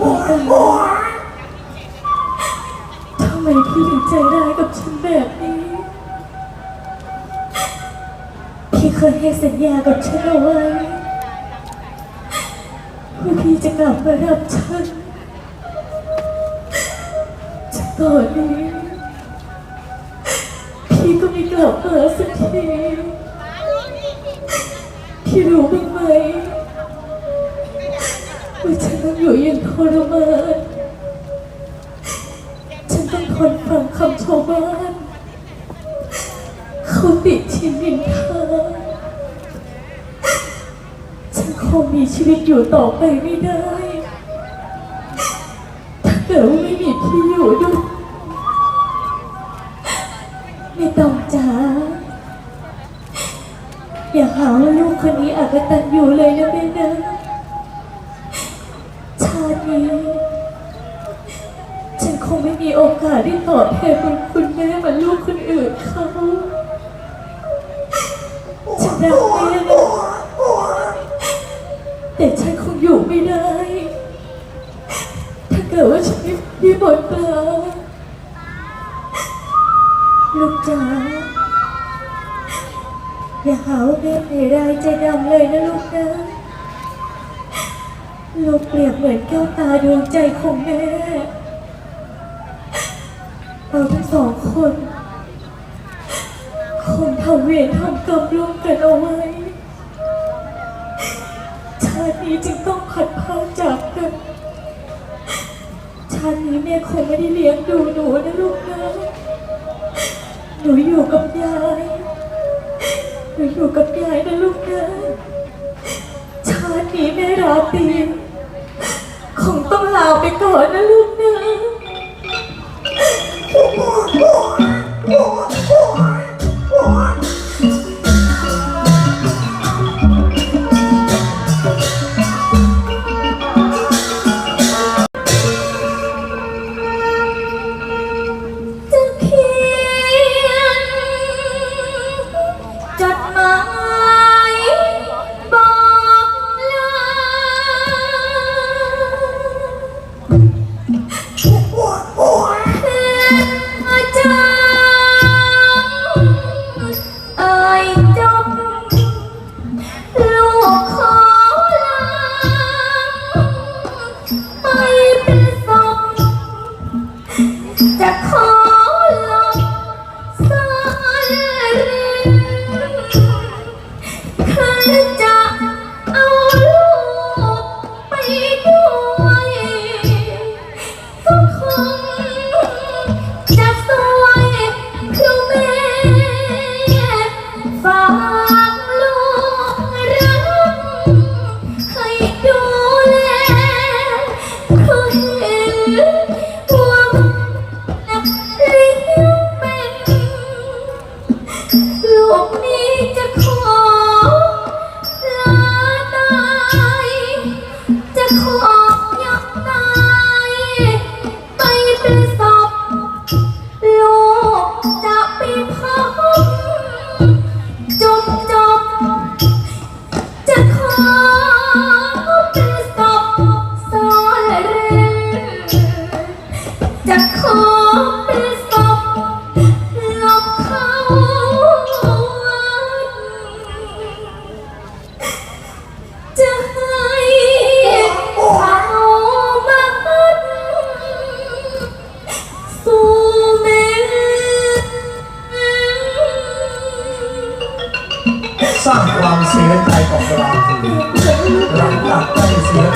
พี่กันทำไมพี่ถึงใจร้ายกับฉันแบบนี้ พี่เคยให้สัญญากับฉันเอาไว้ว่าพี่จะกลับมารับฉันแต่ตอนนี้พี่ก็ไม่กลับมาสักที พี่รู้บ้างไหมว่าฉันต้ องอยู่อยังทรมานฉันต้องทนฟังคำชาวบ้านเขาติชินนินทาฉันคงมีชีวิตอยู่ต่อไปไม่ได้ ถ้าเกิดว่าไม่มีพี่อยู่ด้วยไม่ต้องจ้าอย่าหาว่าลูกคนนี้อักตันอยู่เลยนะแม่นะ นี้ ฉันคงไม่มีโอกาสได้ตอบแทนบุญคุณแม่เหมือนลูกคนอื่นเขา ฉันรักแม่นะแต่ฉันคงอยู่ไม่ได้ ถ้าเกิดว่าฉันไม่มีบทบาทลูกจ๋าอย่าหาว่าแม่ใจร้ายใจดำเลยนะลูกนะ ลูกเปรียบเหมือนแก้วตาดวงใจของแม่ เราทั้งสองคนคงทำเวรทำกรรมร่วมกันเอาไว้ ชาตินี้จึงต้องผัดพากจากกัน ชาตินี้แม่คงไม่ได้เลี้ยงดูหนูนะลูกนะ หนูอยู่กับยาย หนูอยู่กับยายนะลูกนะ ชาตินี้แม่ราตรี สร้างความเสียใจกับเราหลังจากได้เสีย